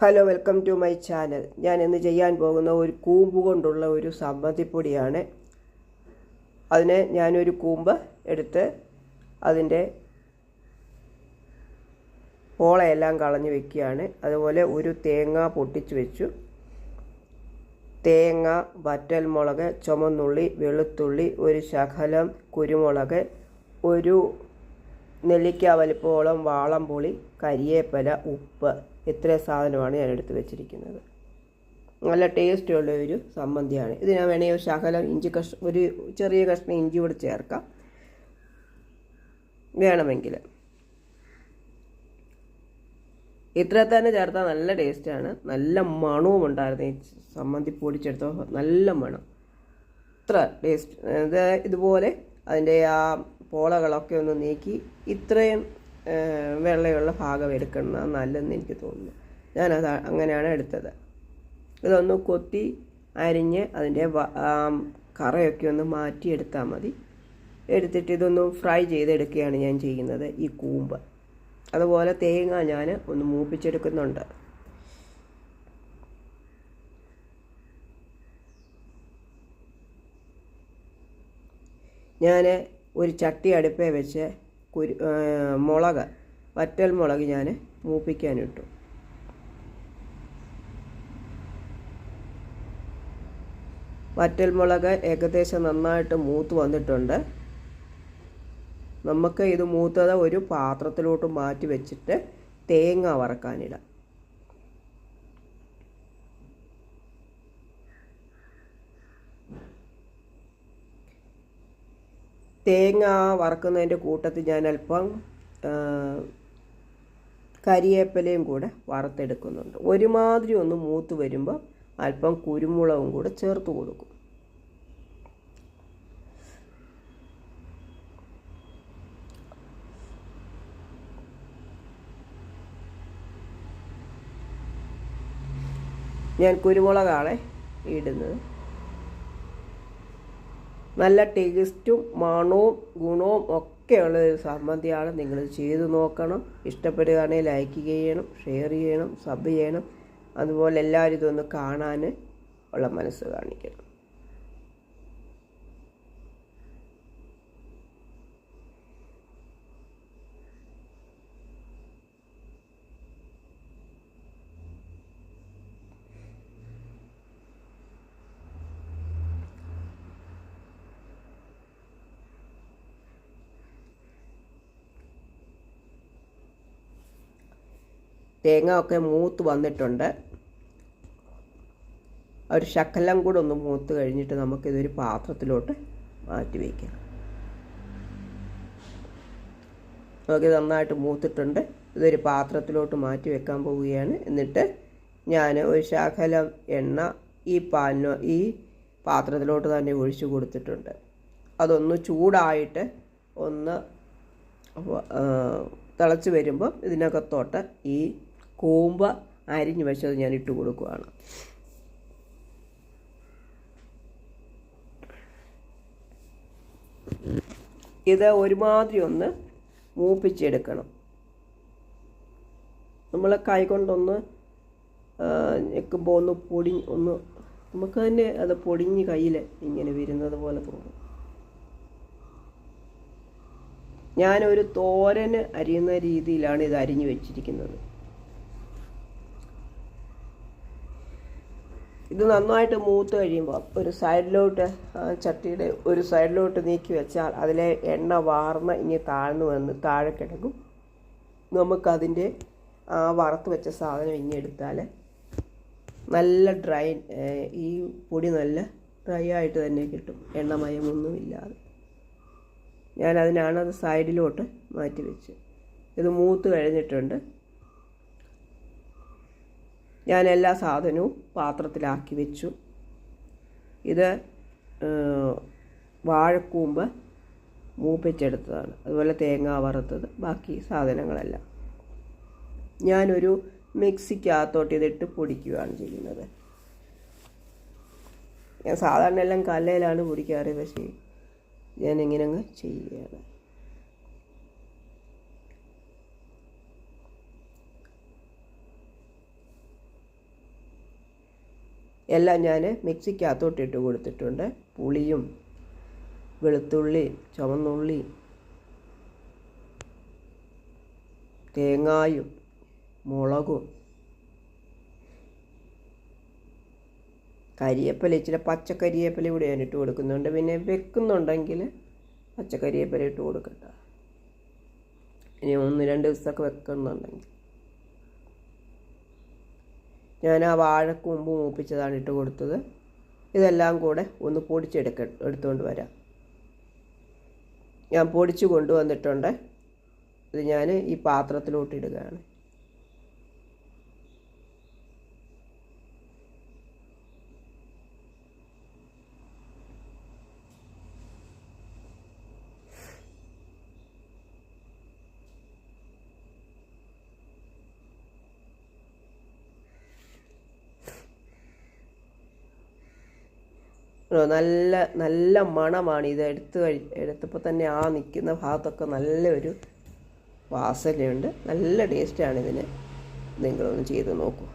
Hello welcome to my channel ഞാൻ ഇന്ന് ചെയ്യാൻ പോകുന്ന ഒരു കൂമ്പ് കൊണ്ടുള്ള ഒരു സമ്മതിപ്പൊടിയാണ്. അതിന് ഞാനൊരു കൂമ്പ് എടുത്ത് അതിന്റെ ഓളയെല്ലാം കളഞ്ഞു വെക്കുകയാണ്. അതുപോലെ ഒരു തേങ്ങ പൊട്ടിച്ചു വെച്ചു. തേങ്ങ വറ്റൽമുളക് ചുമന്നുള്ളി വെളുത്തുള്ളി ഒരു ശകലം കുരുമുളക് ഒരു നെല്ലിക്ക വലിപ്പോളം വാളംപുളി കരിയേപ്പല ഉപ്പ് ഇത്രയും സാധനമാണ് ഞാൻ എടുത്ത് വെച്ചിരിക്കുന്നത്. നല്ല ടേസ്റ്റുള്ള ഒരു സമ്മന്തിയാണ് ഇത് ഞാൻ വേണമെങ്കിൽ ശകലം ഇഞ്ചി കഷ് ഒരു ചെറിയ കഷ്ണം ഇഞ്ചി കൂടെ ചേർക്കാം. വേണമെങ്കിൽ. ഇത്ര തന്നെ ചേർത്താൽ നല്ല ടേസ്റ്റാണ് നല്ല മണവും ഉണ്ടായിരുന്നു ഈ സമ്മന്തി പൊടിച്ചെടുത്തോ നല്ല മണം. ഇത്ര ടേസ്റ്റ് ഇതുപോലെ അതിന്റെ ആ പോളകളൊക്കെ ഒന്ന് നീക്കി ഇത്രയും വെള്ളയുള്ള ഭാഗം എടുക്കണം നല്ലതെന്ന് എനിക്ക് തോന്നുന്നു. ഞാനത് അങ്ങനെയാണ് എടുത്തത്. ഇതൊന്ന് കൊത്തി അരിഞ്ഞ് അതിന്റെ കറയൊക്കെ ഒന്ന് മാറ്റി മാറ്റിയെടുത്താൽ മതി. എടുത്തിട്ട് ഇതൊന്ന് ഫ്രൈ ചെയ്തെടുക്കുകയാണ് ഞാൻ ചെയ്യുന്നത് ഈ കൂമ്പ്. അതുപോലെ തേങ്ങ ഞാൻ ഒന്ന് മൂപ്പിച്ചെടുക്കുന്നുണ്ട്. ഞാൻ ഒരു ചട്ടി അടുപ്പേ വെച്ച് കുരു മുളക് വറ്റൽ മുളക് ഞാൻ മൂപ്പിക്കാനിട്ടു വറ്റൽ മുളക് ഏകദേശം നന്നായിട്ട് മൂത്ത് വന്നിട്ടുണ്ട്. നമുക്ക് ഇത് മൂത്തത് ഒരു പാത്രത്തിലോട്ട് മാറ്റി വെച്ചിട്ട് തേങ്ങ വറക്കാനിടാം. തേങ്ങ വറക്കുന്നതിന്റെ കൂട്ടത്തിൽ ഞാൻ അല്പം കരിയേപ്പലയും കൂടെ വറുത്തെടുക്കുന്നുണ്ട്. ഒരുമാതിരി ഒന്ന് മൂത്ത് വരുമ്പോൾ അല്പം കുരുമുളകും കൂടെ ചേർത്ത് കൊടുക്കും. ഞാൻ കുരുമുളകാണ് ഇടുന്നത്. നല്ല ടേസ്റ്റും മണവും ഗുണവും ഒക്കെയുള്ള ഒരു സമ്മതിയാണ് നിങ്ങൾ ചെയ്ത് നോക്കണം. ഇഷ്ടപ്പെടുകയാണെങ്കിൽ ലൈക്ക് ചെയ്യണം ഷെയർ ചെയ്യണം സബ് ചെയ്യണം. അതുപോലെ എല്ലാവരും ഇതൊന്ന് കാണാൻ ഉള്ള മനസ്സ് കാണിക്കണം. തേങ്ങ ഒക്കെ മൂത്ത് വന്നിട്ടുണ്ട്. ഒരു ശക്കലം കൂടെ ഒന്ന് മൂത്ത് കഴിഞ്ഞിട്ട് നമുക്കിതൊരു പാത്രത്തിലോട്ട് മാറ്റി വയ്ക്കാം നമുക്ക് നന്നായിട്ട് മൂത്തിട്ടുണ്ട്. ഇതൊരു പാത്രത്തിലോട്ട് മാറ്റി വെക്കാൻ പോവുകയാണ്. എന്നിട്ട് ഞാൻ ഒരു ശകലം എണ്ണ ഈ പാലിനോ ഈ പാത്രത്തിലോട്ട് തന്നെ ഒഴിച്ചു കൊടുത്തിട്ടുണ്ട്. അതൊന്ന് ചൂടായിട്ട് ഒന്ന് തിളച്ച് വരുമ്പോൾ ഇതിനകത്തോട്ട് ഈ കൂമ്പ് അരിഞ്ഞ് വെച്ചത് ഞാൻ ഇട്ട് കൊടുക്കുകയാണ് ഇത് ഒരുമാതിരി ഒന്ന് മൂപ്പിച്ചെടുക്കണം. നമ്മൾ കൈ കൊണ്ടൊന്ന് ഞെക്കുമ്പോൾ ഒന്ന് പൊടി ഒന്ന് നമുക്ക് തന്നെ അത് പൊടിഞ്ഞ് കയ്യിൽ ഇങ്ങനെ വരുന്നത് പോലെ തോന്നും. ഞാനൊരു തോരന് അരിയുന്ന രീതിയിലാണ് ഇത് അരിഞ്ഞു വെച്ചിരിക്കുന്നത്. ഇത് നന്നായിട്ട് മൂത്ത് കഴിയുമ്പോൾ ഒരു സൈഡിലോട്ട് ചട്ടിയുടെ ഒരു സൈഡിലോട്ട് നീക്കി വെച്ചാൽ അതിലെ എണ്ണ വാർന്ന് ഇനി താഴ്ന്നു വന്ന് താഴെ കിടക്കും. നമുക്കതിന്റെ ആ വറുത്ത് വെച്ച സാധനം ഇനി എടുത്താൽ നല്ല ഡ്രൈ ഈ പൊടി നല്ല ഡ്രൈ ആയിട്ട് തന്നെ കിട്ടും. എണ്ണമയമൊന്നുമില്ലാതെ. ഞാൻ അതിനാണ് അത് സൈഡിലോട്ട് മാറ്റി വെച്ച് ഇത് മൂത്ത് കഴിഞ്ഞിട്ടുണ്ട്. ഞാൻ എല്ലാ സാധനവും പാത്രത്തിലാക്കി വെച്ചു. ഇത് വാഴക്കൂമ്പ് മൂപ്പിച്ചെടുത്തതാണ്. അതുപോലെ തേങ്ങ വറുത്തത്. ബാക്കി സാധനങ്ങളെല്ലാം. ഞാനൊരു മിക്സിക്കകത്തോട്ട് ഇതിട്ട് പൊടിക്കുകയാണ് ചെയ്യുന്നത്. ഞാൻ സാധാരണ എല്ലാം കല്ലയിലാണ് പൊടിക്കാറ്. പക്ഷേ ഞാൻ ഇങ്ങനെ അങ്ങ് ചെയ്യുകയാണ്. എല്ലാം ഞാൻ മിക്സിക്കകത്തോട്ട് ഇട്ട് കൊടുത്തിട്ടുണ്ട്. പുളിയും വെളുത്തുള്ളി ചുവന്നുള്ളി തേങ്ങായും മുളകും കരിയേപ്പില ഇച്ചിരി പച്ചക്കരിയേപ്പില കൂടി ഞാൻ ഇട്ട് കൊടുക്കുന്നുണ്ട്. പിന്നെ വെക്കുന്നുണ്ടെങ്കിൽ പച്ചക്കരിയേപ്പില ഇട്ട് കൊടുക്കട്ടെ. ഇനി ഒന്ന് രണ്ട് ദിവസമൊക്കെ വെക്കുന്നുണ്ടെങ്കിൽ. ഞാൻ ആ വാഴക്കൂമ്പ് മൂപ്പിച്ചതാണ് ഇട്ട് കൊടുത്തത്. ഇതെല്ലാം കൂടെ ഒന്ന് പൊടിച്ചെടുക്ക എടുത്തുകൊണ്ട് വരാം. ഞാൻ പൊടിച്ച് കൊണ്ടുവന്നിട്ടുണ്ട്. ഇത് ഞാൻ ഈ പാത്രത്തിലോട്ട് ഇടുകയാണ്. നല്ല നല്ല മണമാണ് ഇത്. എടുത്ത് കഴി എടുത്തപ്പോൾ തന്നെ ആ നിൽക്കുന്ന ഭാഗത്തൊക്കെ നല്ലൊരു വാസനയുണ്ട്. നല്ല ടേസ്റ്റാണ് ഇതിന്. നിങ്ങളൊന്ന് ചെയ്ത് നോക്കൂ.